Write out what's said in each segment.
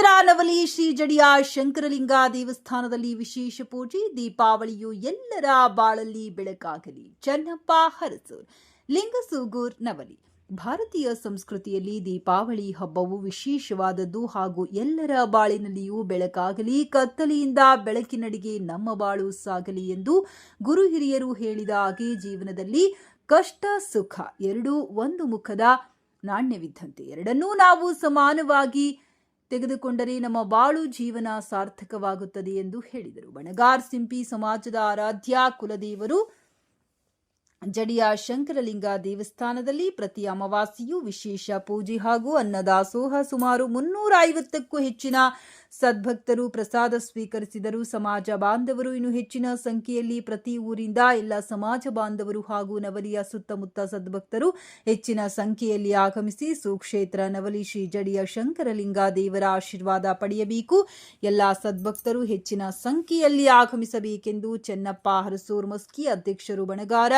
ನವಲಿ ಶ್ರೀ ಜಡಿಯ ಶಂಕರಲಿಂಗ ದೇವಸ್ಥಾನದಲ್ಲಿ ವಿಶೇಷ ಪೂಜೆ, ದೀಪಾವಳಿಯು ಎಲ್ಲರ ಬಾಳಲ್ಲಿ ಬೆಳಕಾಗಲಿ. ಚನ್ನಪ್ಪ, ಹರಸೂರ್. ಲಿಂಗಸೂಗೂರ್ ನವಲಿ. ಭಾರತೀಯ ಸಂಸ್ಕೃತಿಯಲ್ಲಿ ದೀಪಾವಳಿ ಹಬ್ಬವು ವಿಶೇಷವಾದದ್ದು ಹಾಗೂ ಎಲ್ಲರ ಬಾಳಿನಲ್ಲಿಯೂ ಬೆಳಕಾಗಲಿ. ಕತ್ತಲೆಯಿಂದ ಬೆಳಕಿನಡೆಗೆ ನಮ್ಮ ಬಾಳು ಸಾಗಲಿ ಎಂದು ಗುರು ಹಿರಿಯರು ಹೇಳಿದ ಹಾಗೆ ಜೀವನದಲ್ಲಿ ಕಷ್ಟ, ಸುಖ ಎರಡೂ ಒಂದು ಮುಖದ ನಾಣ್ಯವಿದ್ದಂತೆ. ಎರಡನ್ನೂ ನಾವು ಸಮಾನವಾಗಿ ತೆಗೆದುಕೊಂಡರೆ ನಮ್ಮ ಬಾಳು ಜೀವನ ಸಾರ್ಥಕವಾಗುತ್ತದೆ ಎಂದು ಹೇಳಿದರು. ಬಣಗಾರ್ ಸಿಂಪಿ ಸಮಾಜದ ಆರಾಧ್ಯ ಕುಲದೇವರು ಜಡಿಯ ಶಂಕರಲಿಂಗ ದೇವಸ್ಥಾನದಲ್ಲಿ ಪ್ರತಿ ಅಮಾವಾಸ್ಯೆಯೂ ವಿಶೇಷ ಪೂಜೆ ಹಾಗೂ ಅನ್ನದಾಸೋಹ ಸುಮಾರು ಮುನ್ನೂರ ಐವತ್ತಕ್ಕೂ ಹೆಚ್ಚಿನ ಸದ್ಭಕ್ತರು ಪ್ರಸಾದ ಸ್ವೀಕರಿಸಿದರು ಸಮಾಜ ಬಾಂಧವರು ಇನ್ನು ಹೆಚ್ಚಿನ ಸಂಖ್ಯೆಯಲ್ಲಿ ಪ್ರತಿ ಊರಿಂದ ಎಲ್ಲ ಸಮಾಜ ಬಾಂಧವರು ಹಾಗೂ ನವಲಿಯ ಸುತ್ತಮುತ್ತ ಸದ್ಭಕ್ತರು ಹೆಚ್ಚಿನ ಸಂಖ್ಯೆಯಲ್ಲಿ ಆಗಮಿಸಿ ಸುಕ್ಷೇತ್ರ ನವಲಿ ಶ್ರೀ ಜಡಿಯ ಶಂಕರಲಿಂಗ ದೇವರ ಆಶೀರ್ವಾದ ಪಡೆಯಬೇಕು. ಎಲ್ಲ ಸದ್ಭಕ್ತರು ಹೆಚ್ಚಿನ ಸಂಖ್ಯೆಯಲ್ಲಿ ಆಗಮಿಸಬೇಕೆಂದು ಚೆನ್ನಪ್ಪ ಹರಸೂರ್ ಮಸ್ಕಿ ಅಧ್ಯಕ್ಷರು ಬಣಗಾರ.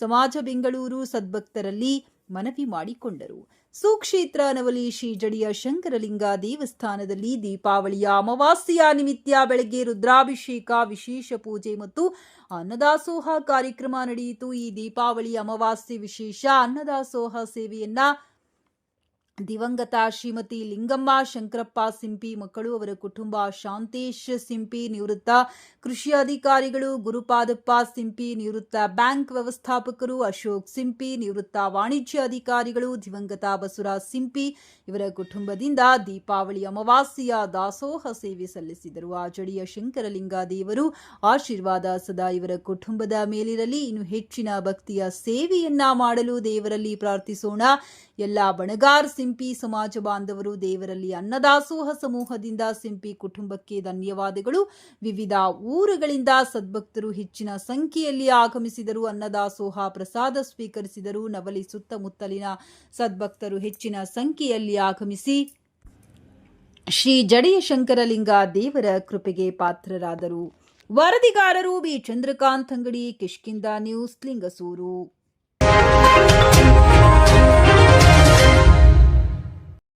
ಸಮಾಜ ಬೆಂಗಳೂರು ಸದ್ಭಕ್ತರಲ್ಲಿ ಮನವಿ ಮಾಡಿಕೊಂಡರು. ಸುಕ್ಷೇತ್ರ ನವಲಿ ಶ್ರೀ ಜಡಿಯ ಶಂಕರಲಿಂಗ ದೇವಸ್ಥಾನದಲ್ಲಿ ದೀಪಾವಳಿಯ ಅಮಾವಾಸ್ಯೆಯ ನಿಮಿತ್ತ ಬೆಳಗ್ಗೆ ರುದ್ರಾಭಿಷೇಕ, ವಿಶೇಷ ಪೂಜೆ ಮತ್ತು ಅನ್ನದಾಸೋಹ ಕಾರ್ಯಕ್ರಮ ನಡೆಯಿತು. ಈ ದೀಪಾವಳಿ ಅಮಾವಾಸ್ಯೆ ವಿಶೇಷ ಅನ್ನದಾಸೋಹ ಸೇವೆಯನ್ನ ದಿವಂಗತ ಶ್ರೀಮತಿ ಲಿಂಗಮ್ಮ, ಶಂಕರಪ್ಪ ಸಿಂಪಿ, ಮಕ್ಕಳು ಅವರ ಕುಟುಂಬ ಶಾಂತೇಶ್ ಸಿಂಪಿ ನಿವೃತ್ತ, ಕೃಷಿ ಅಧಿಕಾರಿಗಳು ಗುರುಪಾದಪ್ಪ ಸಿಂಪಿ ನಿವೃತ್ತ, ಬ್ಯಾಂಕ್ ವ್ಯವಸ್ಥಾಪಕರು ಅಶೋಕ್ ಸಿಂಪಿ ನಿವೃತ್ತ, ವಾಣಿಜ್ಯ ಅಧಿಕಾರಿಗಳು ದಿವಂಗತ ಬಸವರಾಜ್ ಸಿಂಪಿ, ಇವರ ಕುಟುಂಬದಿಂದ ದೀಪಾವಳಿ ಅಮಾವಾಸ್ಯೆಯ ದಾಸೋಹ ಸೇವೆ ಸಲ್ಲಿಸಿದರು. ಆ ಜಡಿಯ ಶಂಕರಲಿಂಗ ದೇವರು ಆಶೀರ್ವಾದ ಸದಾ ಇವರ ಕುಟುಂಬದ ಮೇಲಿರಲಿ. ಇನ್ನು ಹೆಚ್ಚಿನ ಭಕ್ತಿಯ ಸೇವೆಯನ್ನ ಮಾಡಲು ದೇವರಲ್ಲಿ ಪ್ರಾರ್ಥಿಸೋಣ. ಎಲ್ಲ ಬಣಗಾರ್ ಸಿಂಪಿ ಸಮಾಜ ಬಾಂಧವರು ದೇವರಲ್ಲಿ ಅನ್ನದಾಸೋಹ ಸಮೂಹದಿಂದ ಸಿಂಪಿ ಕುಟುಂಬಕ್ಕೆ ಧನ್ಯವಾದಗಳು. ವಿವಿಧ ಊರುಗಳಿಂದ ಸದ್ಭಕ್ತರು ಹೆಚ್ಚಿನ ಸಂಖ್ಯೆಯಲ್ಲಿ ಆಗಮಿಸಿದರು. ಅನ್ನದಾಸೋಹ ಪ್ರಸಾದ ಸ್ವೀಕರಿಸಿದರು. ನವಲಿ ಸುತ್ತಮುತ್ತಲಿನ ಸದ್ಭಕ್ತರು ಹೆಚ್ಚಿನ ಸಂಖ್ಯೆಯಲ್ಲಿ ಆಗಮಿಸಿ ಶ್ರೀ ಜಡೆಯ ಶಂಕರಲಿಂಗ ದೇವರ ಕೃಪೆಗೆ ಪಾತ್ರರಾದರು. ವರದಿಗಾರರು ಬಿ. ಚಂದ್ರಕಾಂತ್ ಅಂಗಡಿ ಕಿಷ್ಕಿಂದ ನ್ಯೂಸ್, ಲಿಂಗಸೂರು.